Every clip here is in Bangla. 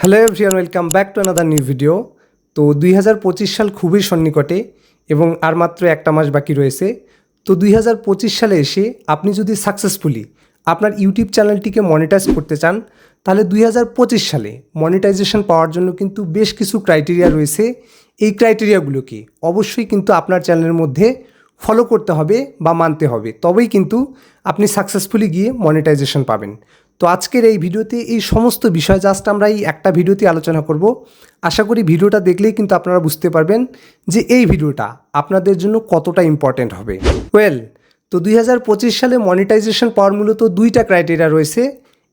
Hello everyone welcome back to another new video তো দুই হাজার পঁচিশ সাল খুবই সন্নিকটে এবং আর মাত্র একটা মাস বাকি রয়েছে। তো দুই হাজার পঁচিশ সালে এসে আপনি যদি সাকসেসফুলি আপনার ইউটিউব চ্যানেলটিকে মনিটাইজ করতে চান, তাহলে দুই হাজার পঁচিশ সালে মনিটাইজেশন পাওয়ার জন্য কিন্তু বেশ কিছু ক্রাইটেরিয়া রয়েছে। এই ক্রাইটেরিয়াগুলোকে অবশ্যই কিন্তু আপনার চ্যানেলের মধ্যে ফলো করতে হবে বা মানতে হবে। তবেই কিন্তু আপনি সাকসেসফুলি গিয়ে মনিটাইজেশন পাবেন। তো আজকের এই ভিডিওতে এই সমস্ত বিষয় জাস্ট আমরা এই একটা ভিডিওতে আলোচনা করব। আশা করি ভিডিওটা দেখলেই কিন্তু আপনারা বুঝতে পারবেন যে এই ভিডিওটা আপনাদের জন্য কতটা ইম্পর্ট্যান্ট হবে। ওয়েল তো দুই হাজার পঁচিশ সালে মনিটাইজেশন পাওয়ার মূলত দুইটা ক্রাইটেরিয়া রয়েছে।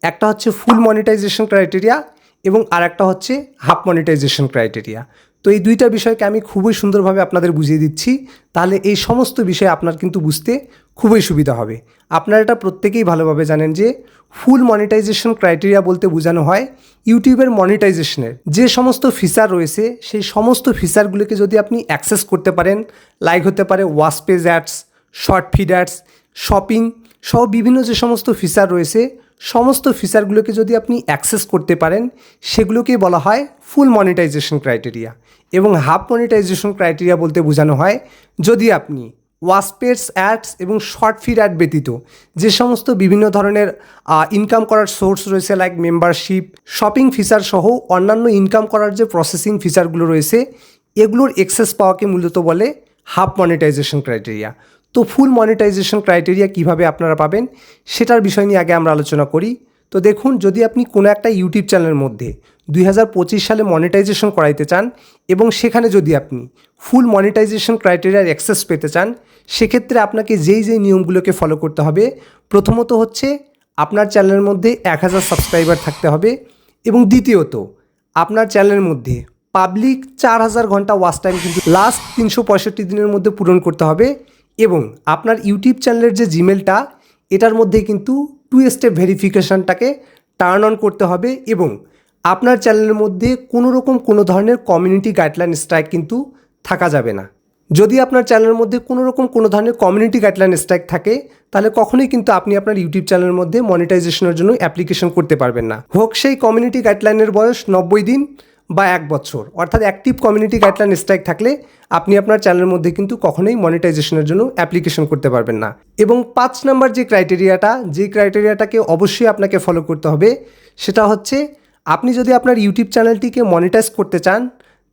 একটা হচ্ছে ফুল মনিটাইজেশন ক্রাইটেরিয়া এবং আর একটা হচ্ছে হাফ মনিটাইজেশন ক্রাইটেরিয়া তো এই দুইটা বিষয়কে আমি খুবই সুন্দরভাবে আপনাদের বুঝিয়ে দিচ্ছি। তাহলে এই সমস্ত বিষয় আপনার কিন্তু বুঝতে খুবই সুবিধা হবে। আপনারা এটা প্রত্যেকেই ভালোভাবে জানেন যে ফুল মনিটাইজেশন ক্রাইটেরিয়া বলতে বোঝানো হয় ইউটিউবের মনিটাইজেশনের যে সমস্ত ফিচার রয়েছে, সেই সমস্ত ফিচারগুলোকে যদি আপনি অ্যাক্সেস করতে পারেন লাইক হতে পারে watch page ads short feed ads shopping সহ বিভিন্ন যে সমস্ত ফিচার রয়েছে, সমস্ত ফিচারগুলোকে যদি আপনি অ্যাক্সেস করতে পারেন, সেগুলোকেই বলা হয় ফুল মনিটাইজেশন ক্রাইটেরিয়া এবং হাফ মনিটাইজেশন ক্রাইটেরিয়া বলতে বোঝানো হয় যদি আপনি ওয়াসপেডস অ্যাডস এবং শর্ট ফিড অ্যাড ব্যতীত। যে সমস্ত বিভিন্ন ধরনের ইনকাম করার সোর্স রয়েছে লাইক মেম্বারশিপ শপিং ফিচার সহ অন্যান্য ইনকাম করার যে প্রসেসিং ফিচারগুলো রয়েছে, এগুলোর এক্সেস পাওয়াকে মূলত বলে হাফ মনিটাইজেশন ক্রাইটেরিয়া তো ফুল মনিটাইজেশন ক্রাইটেরিয়া কীভাবে আপনারা পাবেন, সেটার বিষয় নিয়ে আগে আমরা আলোচনা করি। তো দেখুন, যদি আপনি কোনো একটা ইউটিউব চ্যানেলের মধ্যে দুই হাজার পঁচিশ সালে মনিটাইজেশন করাইতে চান এবং সেখানে যদি আপনি ফুল মনিটাইজেশন ক্রাইটেরিয়ার অ্যাক্সেস পেতে চান, সেক্ষেত্রে আপনাকে যেই যেই নিয়মগুলোকে ফলো করতে হবে, প্রথমত হচ্ছে আপনার চ্যানেলের মধ্যে এক হাজার সাবস্ক্রাইবার থাকতে হবে এবং দ্বিতীয়ত, আপনার চ্যানেলের মধ্যে পাবলিক চার হাজার ঘণ্টা ওয়াচ টাইম কিন্তু লাস্ট তিনশো পঁয়ষট্টি দিনের মধ্যে পূরণ করতে হবে এবং আপনার ইউটিউব চ্যানেলের যে জিমেলটা এটার মধ্যে কিন্তু টু স্টেপ ভেরিফিকেশানটাকে টার্ন অন করতে হবে এবং আপনার চ্যানেলের মধ্যে কোনো রকম কোনো ধরনের কমিউনিটি গাইডলাইন স্ট্রাইক কিন্তু থাকা যাবে না। যদি আপনার চ্যানেলের মধ্যে কোনো রকম কোনো ধরনের কমিউনিটি গাইডলাইন স্ট্রাইক থাকে, তাহলে কখনোই কিন্তু আপনি আপনার ইউটিউব চ্যানেলের মধ্যে মনিটাইজেশনের জন্য অ্যাপ্লিকেশন করতে পারবেন না। হোক সেই কমিউনিটি গাইডলাইনের বয়স নব্বই দিন বা এক বছর, অর্থাৎ অ্যাক্টিভ কমিউনিটি গাইডলাইন স্ট্রাইক থাকলে আপনি আপনার চ্যানেলের মধ্যে কিন্তু কখনোই মনিটাইজেশনের জন্য অ্যাপ্লিকেশন করতে পারবেন না। এবং পাঁচ নাম্বার যে ক্রাইটেরিয়াটা যে ক্রাইটেরিয়াটাকে অবশ্যই আপনাকে ফলো করতে হবে, সেটা হচ্ছে আপনি যদি আপনার ইউটিউব চ্যানেলটিকে মনিটাইজ করতে চান,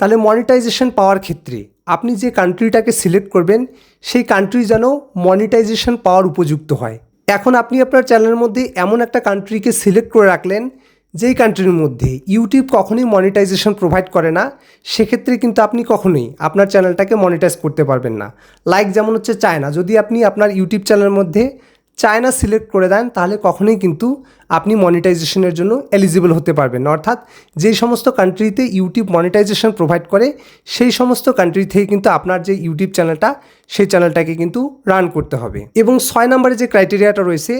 তাহলে মনিটাইজেশন পাওয়ার ক্ষেত্রে আপনি যে কান্ট্রিটাকে সিলেক্ট করবেন, সেই কান্ট্রি যেন মনিটাইজেশন পাওয়ার উপযুক্ত হয়। এখন আপনি আপনার চ্যানেলের মধ্যে এমন একটা কান্ট্রিকে সিলেক্ট করে রাখলেন, যেই কান্ট্রির মধ্যে ইউটিউব কখনোই মনিটাইজেশন প্রোভাইড করে না, সেক্ষেত্রে কিন্তু আপনি কখনোই আপনার চ্যানেলটাকে মনিটাইজ করতে পারবেন না। লাইক যেমন হচ্ছে চায়না যদি আপনি আপনার ইউটিউব চ্যানেলের মধ্যে চায়না সিলেক্ট করে দেন, তাহলে কখনোই কিন্তু আপনি মনিটাইজেশনের জন্য এলিজিবল হতে পারবেন অর্থাৎ যেই সমস্ত কান্ট্রিতে ইউটিউব মনিটাইজেশন প্রোভাইড করে, সেই সমস্ত কান্ট্রি থেকে কিন্তু আপনার যে ইউটিউব চ্যানেলটা সেই চ্যানেলটাকে কিন্তু রান করতে হবে। এবং ছয় নম্বরে যে ক্রাইটেরিয়াটা রয়েছে,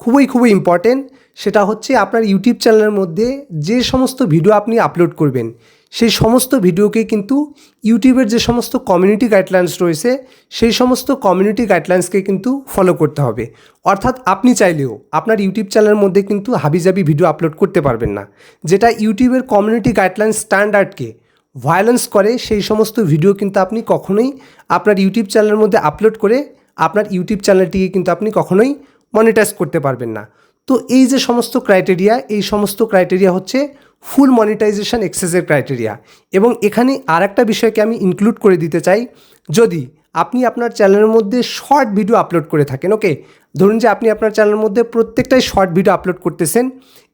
খুবই খুবই ইম্পর্টেন্ট সেটা হচ্ছে আপনার ইউটিউব চ্যানেলের মধ্যে যে সমস্ত ভিডিও আপনি আপলোড করবেন সেই সমস্ত ভিডিওকে কিন্তু ইউটিউবের যে সমস্ত কমিউনিটি গাইডলাইন্স রয়েছে, সেই সমস্ত কমিউনিটি গাইডলাইন্সকে কিন্তু ফলো করতে হবে। অর্থাৎ আপনি চাইলেও আপনার ইউটিউব চ্যানেলের মধ্যে কিন্তু হাবিজাবি ভিডিও আপলোড করতে পারবেন না, যেটা ইউটিউবের কমিউনিটি গাইডলাইন্স স্ট্যান্ডার্ডকে ভায়োলেন্স করে, সেই সমস্ত ভিডিও কিন্তু আপনি কখনোই আপনার ইউটিউব চ্যানেলের মধ্যে আপলোড করে আপনার ইউটিউব চ্যানেলটিকে কিন্তু আপনি কখনোই মনিটাইজ করতে পারবেন না। তো এই যে সমস্ত ক্রাইটেরিয়া এই সমস্ত ক্রাইটেরিয়া হচ্ছে ফুল মনিটাইজেশন এক্সেসের ক্রাইটেরিয়া এবং এখানে আর একটা বিষয়কে আমি ইনক্লুড করে দিতে চাই। যদি আপনি আপনার চ্যানেলের মধ্যে শর্ট ভিডিও আপলোড করে থাকেন ওকে ধরুন যে আপনি আপনার চ্যানেলের মধ্যে প্রত্যেকটাই শর্ট ভিডিও আপলোড করতেছেন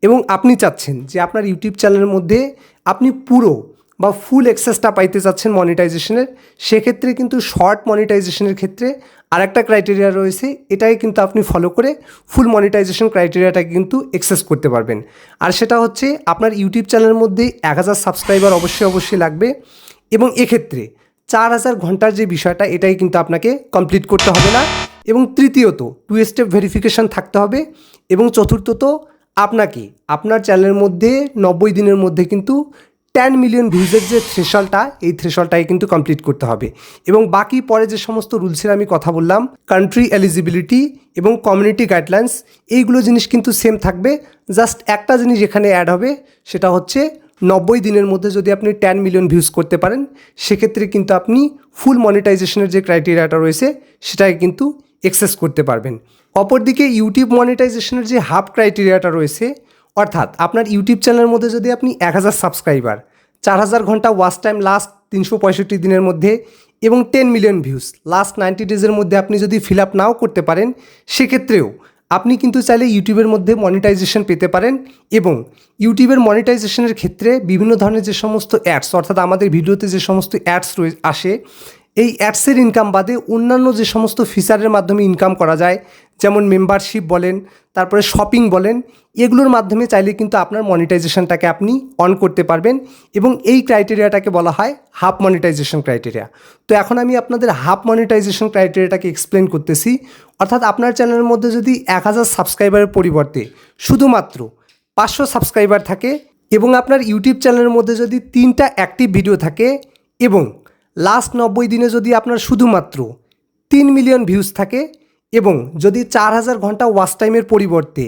এবং আপনি চাচ্ছেন যে আপনার ইউটিউব চ্যানেলের মধ্যে আপনি পুরো বা ফুল অ্যাক্সেসটা পাইতে চাচ্ছেন মনিটাইজেশনের সেক্ষেত্রে কিন্তু শর্ট মনিটাইজেশনের ক্ষেত্রে আর একটা ক্রাইটেরিয়া রয়েছে, এটাই কিন্তু আপনি ফলো করে ফুল মনিটাইজেশন ক্রাইটেরিয়াটাকে কিন্তু অ্যাক্সেস করতে পারবেন। আর সেটা হচ্ছে আপনার ইউটিউব চ্যানেলের মধ্যে এক হাজার সাবস্ক্রাইবার অবশ্যই অবশ্যই লাগবে এবং এক্ষেত্রে চার হাজার ঘণ্টার যে বিষয়টা, এটাই কিন্তু আপনাকে কমপ্লিট করতে হবে না। এবং তৃতীয়ত টু স্টেপ ভেরিফিকেশান থাকতে হবে এবং চতুর্থত, আপনাকে আপনার চ্যানেলের মধ্যে নব্বই দিনের মধ্যে কিন্তু টেন মিলিয়ন ভিউজের যে থ্রেশলটা এই থ্রেশলটাকে কিন্তু কমপ্লিট করতে হবে। এবং বাকি পরে যে সমস্ত রুলসের আমি কথা বললাম কান্ট্রি এলিজিবিলিটি এবং কমিউনিটি গাইডলাইন্স এইগুলো জিনিস কিন্তু সেম থাকবে। জাস্ট একটা জিনিস এখানে অ্যাড হবে, সেটা হচ্ছে নব্বই দিনের মধ্যে যদি আপনি টেন মিলিয়ন ভিউজ করতে পারেন, সেক্ষেত্রে কিন্তু আপনি ফুল মনিটাইজেশনের যে ক্রাইটেরিয়াটা রয়েছে, সেটাকে কিন্তু এক্সেস করতে পারবেন। অপরদিকে ইউটিউব মনিটাইজেশনের যে হাফ ক্রাইটেরিয়াটা রয়েছে অর্থাৎ আপনার ইউটিউব চ্যানেলের মধ্যে যদি আপনি এক হাজার সাবস্ক্রাইবার চার হাজার ঘণ্টা ওয়াচ টাইম লাস্ট তিনশো পঁয়ষট্টি দিনের মধ্যে এবং ten million views last ninety ডেজের মধ্যে আপনি যদি ফিল আপ নাও করতে পারেন, সেক্ষেত্রেও আপনি কিন্তু চাইলে ইউটিউবের মধ্যে মনিটাইজেশন পেতে পারেন এবং ইউটিউবের মনিটাইজেশনের ক্ষেত্রে বিভিন্ন ধরনের যে সমস্ত অ্যাডস অর্থাৎ আমাদের ভিডিওতে যে সমস্ত অ্যাডস রয়ে, আসে এই অ্যাডসের ইনকাম বাদে অন্যান্য যে সমস্ত ফিচারের মাধ্যমে ইনকাম করা যায়, যেমন মেম্বারশিপ বলেন, তারপরে শপিং বলেন, এগুলোর মাধ্যমে চাইলে কিন্তু আপনার মনিটাইজেশনটাকে আপনি অন করতে পারবেন এবং এই ক্রাইটেরিয়াটাকে বলা হয় হাফ মনিটাইজেশন ক্রাইটেরিয়া তো এখন আমি আপনাদের হাফ মনিটাইজেশন ক্রাইটেরিয়াটাকে এক্সপ্লেন করতেছি। অর্থাৎ আপনার চ্যানেলের মধ্যে যদি এক হাজার সাবস্ক্রাইবারের পরিবর্তে শুধুমাত্র পাঁচশো সাবস্ক্রাইবার থাকে এবং আপনার ইউটিউব চ্যানেলের মধ্যে যদি তিনটা অ্যাক্টিভ ভিডিও থাকে এবং লাস্ট নব্বই দিনে যদি আপনার শুধুমাত্র তিন মিলিয়ন ভিউজ থাকে এবং যদি চার হাজার ঘণ্টা ওয়াচ টাইমের পরিবর্তে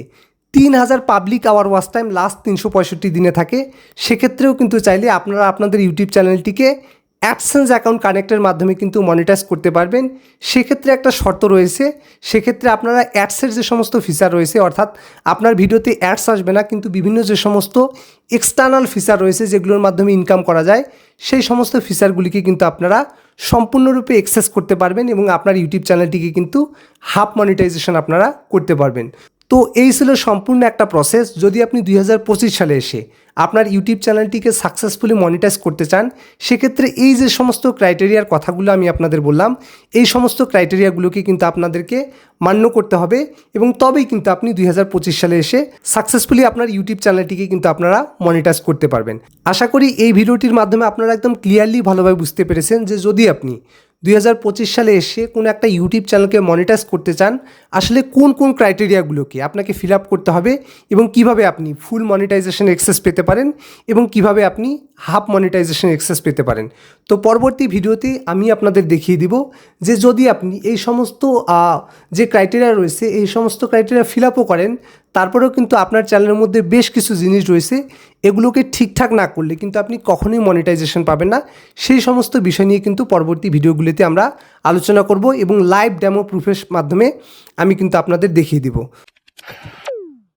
তিন হাজার public hour watch time last তিনশো পঁয়ষট্টি দিনে থাকে, সেক্ষেত্রেও কিন্তু চাইলে আপনারা আপনাদের ইউটিউব চ্যানেলটিকে অ্যাডসেন্স অ্যাকাউন্ট কানেক্টের মাধ্যমে কিন্তু মনিটাইজ করতে পারবেন। সেক্ষেত্রে একটা শর্ত রয়েছে, সেক্ষেত্রে আপনারা অ্যাডসের যে সমস্ত ফিচার রয়েছে, অর্থাৎ আপনার ভিডিওতে অ্যাডস আসবে না, কিন্তু বিভিন্ন যে সমস্ত এক্সটার্নাল ফিচার রয়েছে, যেগুলোর মাধ্যমে ইনকাম করা যায়, সেই সমস্ত ফিচারগুলিকে কিন্তু আপনারা সম্পূর্ণরূপে এক্সেস করতে পারবেন এবং আপনার ইউটিউব চ্যানেলটিকে কিন্তু হাফ মনিটাইজেশন আপনারা করতে পারবেন। তো এই ছিল সম্পূর্ণ একটা প্রসেস যদি আপনি দুই হাজার পঁচিশ সালে এসে আপনার ইউটিউব চ্যানেলটিকে সাকসেসফুলি মনিটাইজ করতে চান, সেক্ষেত্রে এই যে সমস্ত ক্রাইটেরিয়ার কথাগুলো আমি আপনাদের বললাম, এই সমস্ত ক্রাইটেরিয়াগুলোকে কিন্তু আপনাদেরকে মান্য করতে হবে এবং তবেই কিন্তু আপনি দুই হাজার পঁচিশ সালে এসে সাকসেসফুলি আপনার ইউটিউব চ্যানেলটিকে কিন্তু আপনারা মনিটাইজ করতে পারবেন। আশা করি এই ভিডিওটির মাধ্যমে আপনারা একদম ক্লিয়ারলি ভালোভাবে বুঝতে পেরেছেন যে যদি আপনি দুই হাজার পঁচিশ সালে এসে কোনো একটা ইউটিউব চ্যানেলকে মনিটাইজ করতে চান, আসলে কোন কোন ক্রাইটেরিয়াগুলোকে আপনাকে ফিল আপ করতে হবে এবং কীভাবে আপনি ফুল মনিটাইজেশন এক্সেস পেতে পারেন এবং কীভাবে আপনি হাফ মনিটাইজেশন এক্সেস পেতে পারেন। তো পরবর্তী ভিডিওতে আমি আপনাদের দেখিয়ে দিব যে যদি আপনি এই সমস্ত যে ক্রাইটেরিয়া রয়েছে, এই সমস্ত ক্রাইটেরিয়া ফিল আপও করেন, তারপরেও কিন্তু আপনার চ্যানেলের মধ্যে বেশ কিছু জিনিস রয়েছে, এগুলোকে ঠিকঠাক না করলে কিন্তু আপনি কখনোই মনিটাইজেশন পাবেন না। সেই সমস্ত বিষয় নিয়ে কিন্তু পরবর্তী ভিডিওগুলিতে আমরা আলোচনা করব এবং লাইভ ডেমো প্রুফের মাধ্যমে আমি কিন্তু আপনাদের দেখিয়ে দিব।